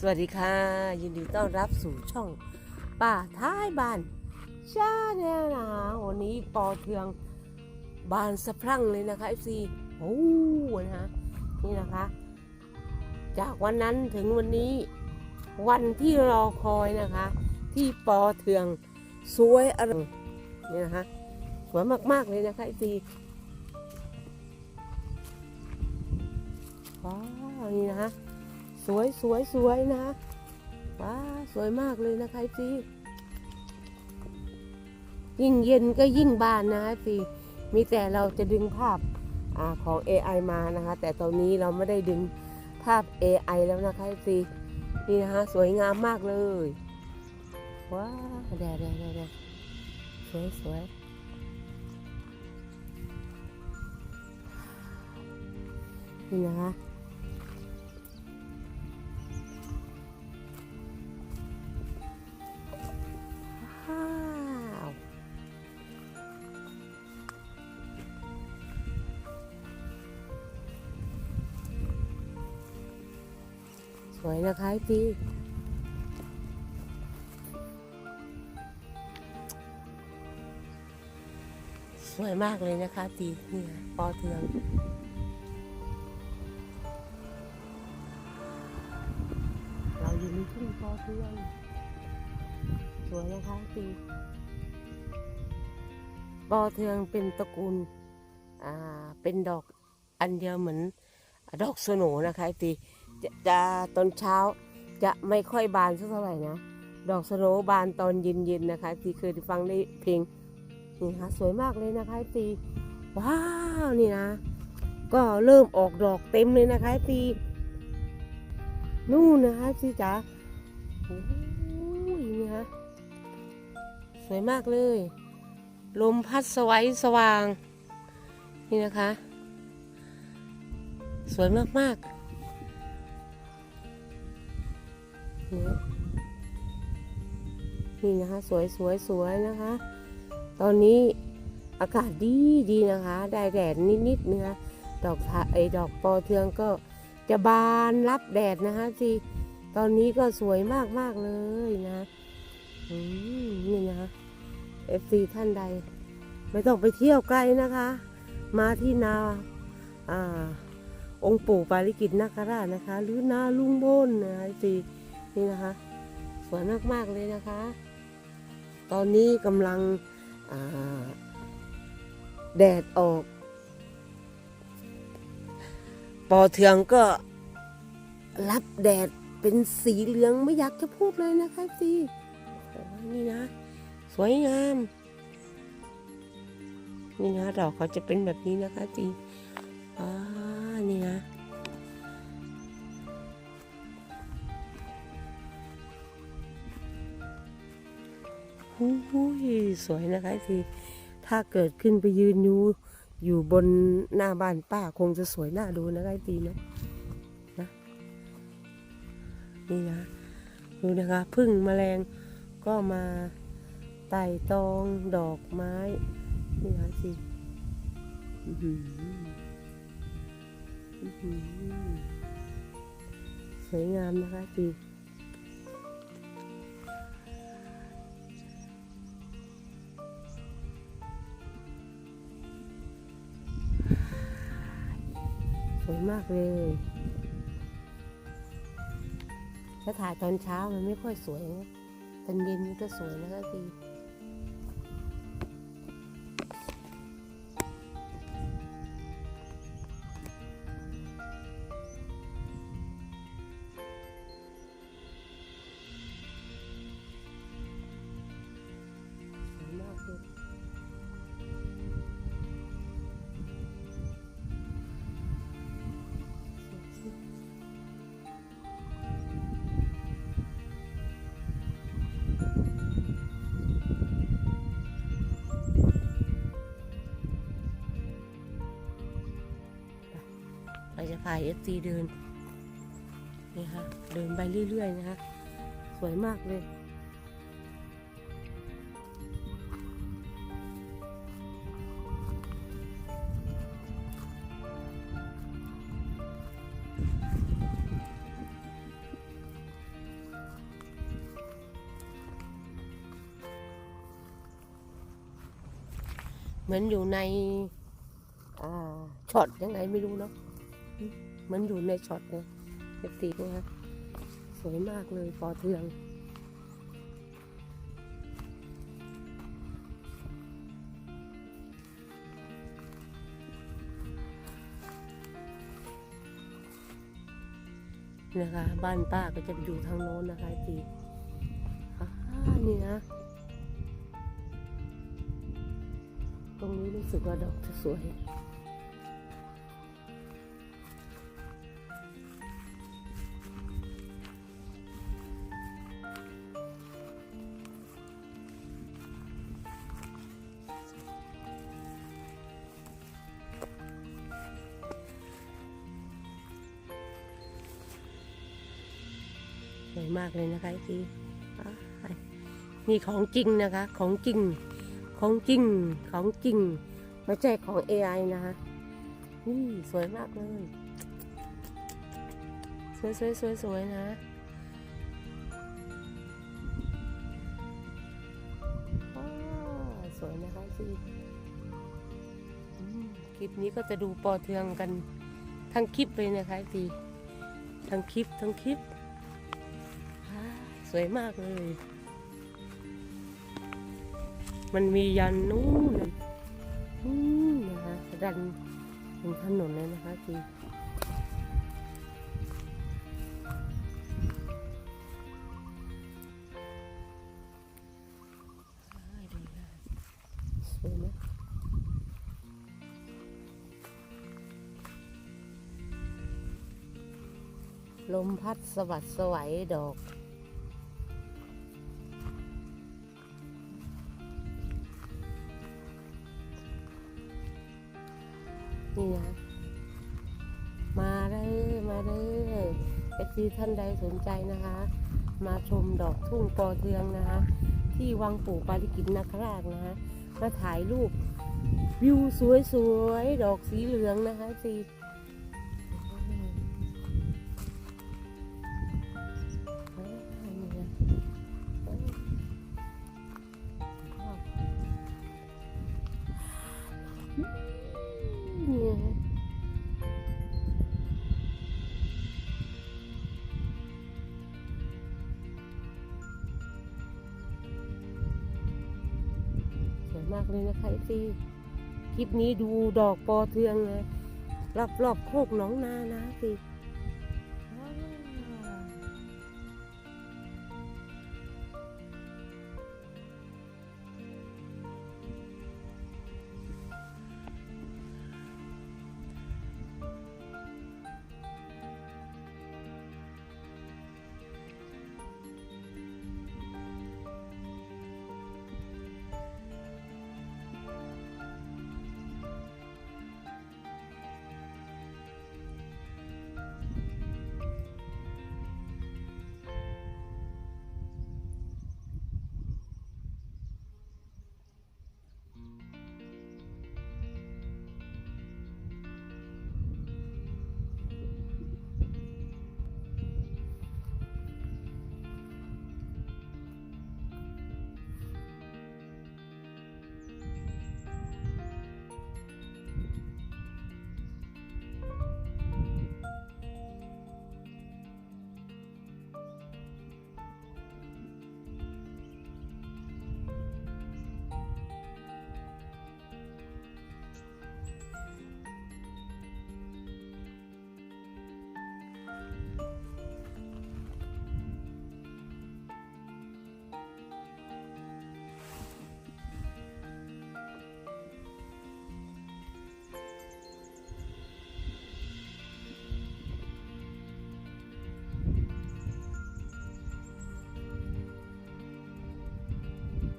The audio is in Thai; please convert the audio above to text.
สวัสดีค่ะ ยินดีต้อนรับสู่ช่องป่าท้ายบ้านชาแนลนะคะวันนี้ปอเทืองบานสะพรั่งเลยนะคะ FC โอ้นะคะนี่นะคะ จากวันนั้นถึงวันนี้ วันที่รอคอยนะคะ ที่ปอเทืองสวยอร่อยนี่นะคะสวยมากๆเลยนะคะ FC ว้าวนี่นะคะ สวยสวยสวยนะว้าสวยมากเลยนะคะพี่ยิ่งเย็นก็ยิ่งบานนะพี่มีแต่เราจะดึงภาพอาของ AI มานะคะ แต่ตอนนี้เราไม่ได้ดึงภาพ AI แล้วนะคะพี่นี่นะคะสวยงามมากเลยว้าแดดแดดแดดแดดสวยสวยนี่นะคะ สวยนะคะพี่สวยมากเลยนะคะตีเนี่ยปอเทืองเราอยู่ในทุ่งปอเทืองสวยนะคะตีปอเทืองเป็นตระกูลอ่าเป็นดอกอันเดียวเหมือนดอกสโหนนะคะตี จะจะตอนเช้าจะไม่ค่อยบานสักเท่าไหร่นะ ดอกสโนบานตอนเย็นๆนะคะตีเคยฟังในเพลงนี่นะคะสวยมากเลยนะคะตีว้าวนี่นะ ก็เริ่มออกดอกเต็มเลยนะคะตีนู่นนะคะตีจ๋าโอ้ยนี่ฮะสวยมากเลย ลมพัดสวัยสว่าง นี่นะคะ สวยมากๆ นี่นะคะ สวยสวยสวยนะคะ ตอนนี้อากาศดีดีนะคะ ได้แดดนิดๆนะคะดอกไอดอกปอเทืองก็จะบานรับแดดนะคะสิตอนนี้ก็สวยมากๆเลยนะอืมนี่นะคะเอฟซีท่านใด ไม่ต้องไปเที่ยวไกลนะคะ มาที่นาอ่าองค์ปู่ปาริกิตนาคราชนะคะ หรือนาลุงบนนะเอฟซี นี่นะคะ สวยมากๆเลยนะคะ ตอนนี้กำลังแดดออก ปอเทืองก็รับแดดเป็นสีเหลืองไม่อยากจะพูดเลยนะคะซีนี่นะ สวยงาม นี่นะดอกเขาจะเป็นแบบนี้นะคะจีอ่านี่นะ สวยนะคะทีถ้าเกิดขึ้นไปยืนอยู่อยู่บนหน้าบ้านป้าคงจะสวยน่าดูนะคะทีนะนะนี่นะดูนะคะพึ่งแมลงก็มาไต่ตองดอกไม้นี่นะสิอือหือสวยงามนะคะสิ วยมากเลยถ้าถ่ายตอนเช้ามันไม่ค่อยสวยนะตอนเย็นมันก็สวยนะคะสิ ถ่ายเอฟซีเดินนี่ค่ะเดินไปเรื่อยๆนะคะสวยมากเลยเหมือนอยู่ในช็อตยังไงไม่รู้เนาะ มือนอยู่ในช็อตเลยเอฟซีนะคะสวยมากเลยปอเทือง นะคะ บ้านป้าก็จะอยู่ทางโน้นนะคะจีอ่านี่นะ ตรงนี้รู้สึกว่าดอกจะสวย วยมากเลยนะคะทีนี่ของจริงนะคะ ของจริง ของจริง ของจริง ไม่ใช่ของ AI นะคะ นี่สวยมากเลย สวยสวยสวยสวยนะสวยนะคะจีอืมคลิปนี้ก็จะดูปอเทืองกันทั้งคลิปเลยนะคะจีทั้งคลิปทั้งคลิป สวยมากเลย มันมียันนู่นน่ะอืมนะคะดันถึงถนนเลยนะคะจีลมพัดสวัสดสวัยดอก นี่นะ มาเลยมาเลยเอฟซีท่านใดสนใจนะคะ มาชมดอกทุ่งปอเทืองนะคะ ที่วังปู่ปาริกิตนาคราชนะคะมาถ่ายรูปวิวสวยๆ ดอกสีเหลืองนะคะสี มากเลยนะคะซีคลิปนี้ดูดอกปอเทืองเลยรอบรอบโคกหนองนานะสิ